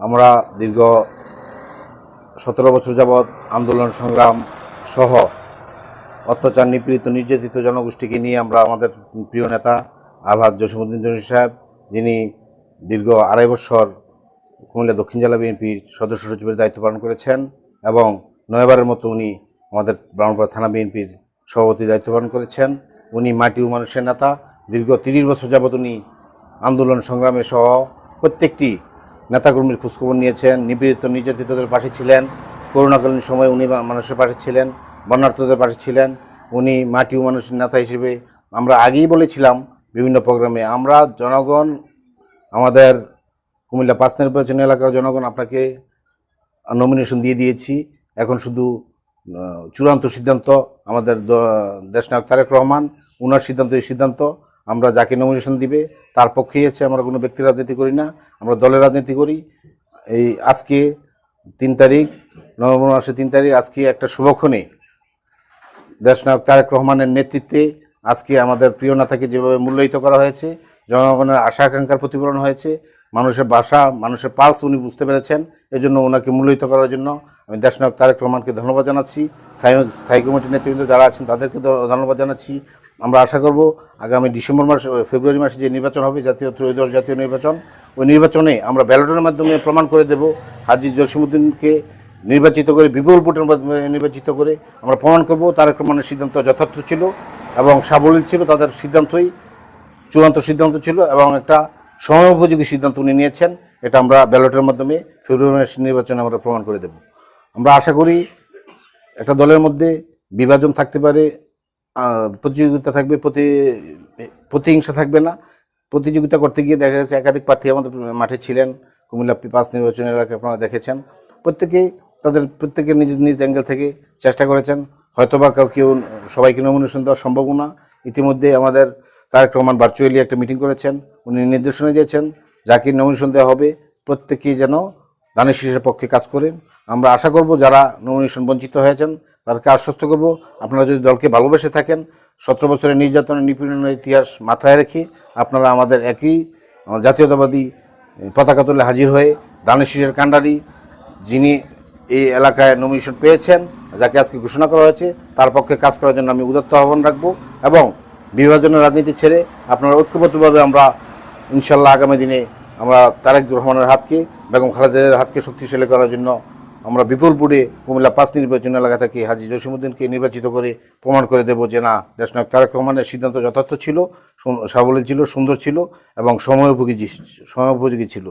আমরা দীর্ঘ সতেরো বছর যাবৎ আন্দোলন, সংগ্রাম সহ অত্যাচার, নিপীড়িত, নির্যাতিত জনগোষ্ঠীকে নিয়ে আমরা আমাদের প্রিয় নেতা আলহাজ জসিমুদ্দিন জনি সাহেব, যিনি দীর্ঘ আড়াই বছর কুমিল্লা দক্ষিণ জেলা বিএনপির সদস্য সচিবের দায়িত্ব পালন করেছেন এবং নয়বারের মতো উনি আমাদের ব্রাহ্মণপাড়া থানা বিএনপির সভাপতি দায়িত্ব পালন করেছেন। উনি মাটি ও মানুষের নেতা। দীর্ঘ তিরিশ বছর যাবৎ উনি আন্দোলন সংগ্রামে সহ প্রত্যেকটি নেতাকর্মীর খোঁজখবর নিয়েছেন, নিপীড়িত নির্যাতিতদের পাশে ছিলেন করোনাকালীন সময় উনি মানুষের পাশে ছিলেন বন্যার্থদের পাশে ছিলেন, উনি মাটি ও মানুষের নেতা হিসেবে আমরা আগেই বলেছিলাম বিভিন্ন প্রোগ্রামে, আমরা জনগণ, আমাদের কুমিল্লা পাঁচ নির্বাচন এলাকার জনগণ আপনাকে নমিনেশন দিয়ে দিয়েছি, এখন শুধু চূড়ান্ত সিদ্ধান্ত আমাদের দেশনায়ক তারেক রহমান ওনার সিদ্ধান্ত এই সিদ্ধান্ত আমরা যাকে নমিনেশন দিবে, তার পক্ষেই আছে, আমরা কোনো ব্যক্তি রাজনীতি করি না, আমরা দলের রাজনীতি করি। এই আজকে তিন তারিখ, নভেম্বর মাসের তিন তারিখ, আজকে একটা শুভক্ষণে দেশনায়ক তারেক রহমানের নেতৃত্বে আজকে আমাদের প্রিয় নেতাকে যেভাবে মূল্যায়িত করা হয়েছে, জনগণের আশা আকাঙ্ক্ষার প্রতিফলন হয়েছে, মানুষের ভাষা মানুষের পালস উনি বুঝতে পেরেছেন, এজন্য ওনাকে মূল্যায়িত করার জন্য আমি দেশনায়ক তারেক রহমানকে ধন্যবাদ জানাচ্ছি। স্থায়ী স্থায়ী কমিটির নেতৃবৃন্দ যারা আছেন, তাদেরকে ধন্যবাদ জানাচ্ছি। আমরা আশা করব আগামী ডিসেম্বর মাস ফেব্রুয়ারি মাসে যে নির্বাচন হবে, জাতীয় ত্রয়োদশ জাতীয় নির্বাচন, ওই নির্বাচনে আমরা ব্যালটের মাধ্যমে প্রমাণ করে দেব, হাজি জসিমুদ্দিনকে নির্বাচিত করে, বিপুল ভোটের মাধ্যমে নির্বাচিত করে আমরা প্রমাণ করব, তারেক রহমানের সিদ্ধান্ত যথার্থ ছিল এবং সাবলীল ছিল, তাদের সিদ্ধান্তই চূড়ান্ত সিদ্ধান্ত ছিল এবং একটা সময়োপযোগী সিদ্ধান্ত উনি নিয়েছেন, এটা আমরা ব্যালটের মাধ্যমে ফেব্রুয়ারি মাসের নির্বাচনে আমরা প্রমাণ করে দেব। আমরা আশা করি একটা দলের মধ্যে বিভাজন থাকতে পারে প্রতিযোগিতা থাকবে, প্রতি, প্রতিহিংসা থাকবে না। প্রতিযোগিতা করতে গিয়ে দেখা গেছে একাধিক প্রার্থী আমাদের মাঠে ছিলেন। কুমিল্লা পাঁচ নির্বাচন এলাকায় আপনারা দেখেছেন। প্রত্যেকেই তাদের প্রত্যেকে নিজ নিজ অ্যাঙ্গেল থেকে চেষ্টা করেছেন। হয়তোবা কেউ কেউ সবাইকে নমিনেশন দেওয়া সম্ভব না। ইতিমধ্যে আমাদের তারেক রহমান ভার্চুয়ালি একটা মিটিং করেছেন। উনি নির্দেশনা দিয়েছেন, যাকে নমিনেশন দেওয়া হবে, প্রত্যেকেই যেন দানের শীষের পক্ষে কাজ করেন। আমরা আশা করব যারা নমিনেশন বঞ্চিত হয়েছেন, তাদেরকে আশ্বস্ত করব। আপনারা যদি দলকে ভালোবেসে থাকেন, সতেরো বছরের নির্যাতনের নিপীড়নের ইতিহাস মাথায় রেখে আপনারা আমাদের একই জাতীয়তাবাদী পতাকা তুলে হাজির হয়ে দানের শীষের কাণ্ডারি, যিনি এই এলাকায় নমিনেশন পেয়েছেন, যাকে আজকে ঘোষণা করা হয়েছে, তার পক্ষে কাজ করার জন্য আমি উদাত্ত আহ্বান রাখব এবং বিভাজনের রাজনীতি ছেড়ে আপনারা ঐক্যবদ্ধভাবে আমরা ইনশাল্লাহ আগামী দিনে আমরা তারেক রহমানের হাতকে, বেগম খালেদাদের হাতকে শক্তিশালী করার জন্য আমরা বিপুল বুড়ে কুমিল্লা পাঁচ নির্বাচন এলাকা থেকে হাজি জসিমুদ্দিনকে নির্বাচিত করে প্রমাণ করে দেব যে না, দেশনায়ক তারেক রহমানের সিদ্ধান্ত যথার্থ ছিল সাবলীল ছিল, সুন্দর ছিল এবং সময় উপযোগী সময় উপযোগী ছিল।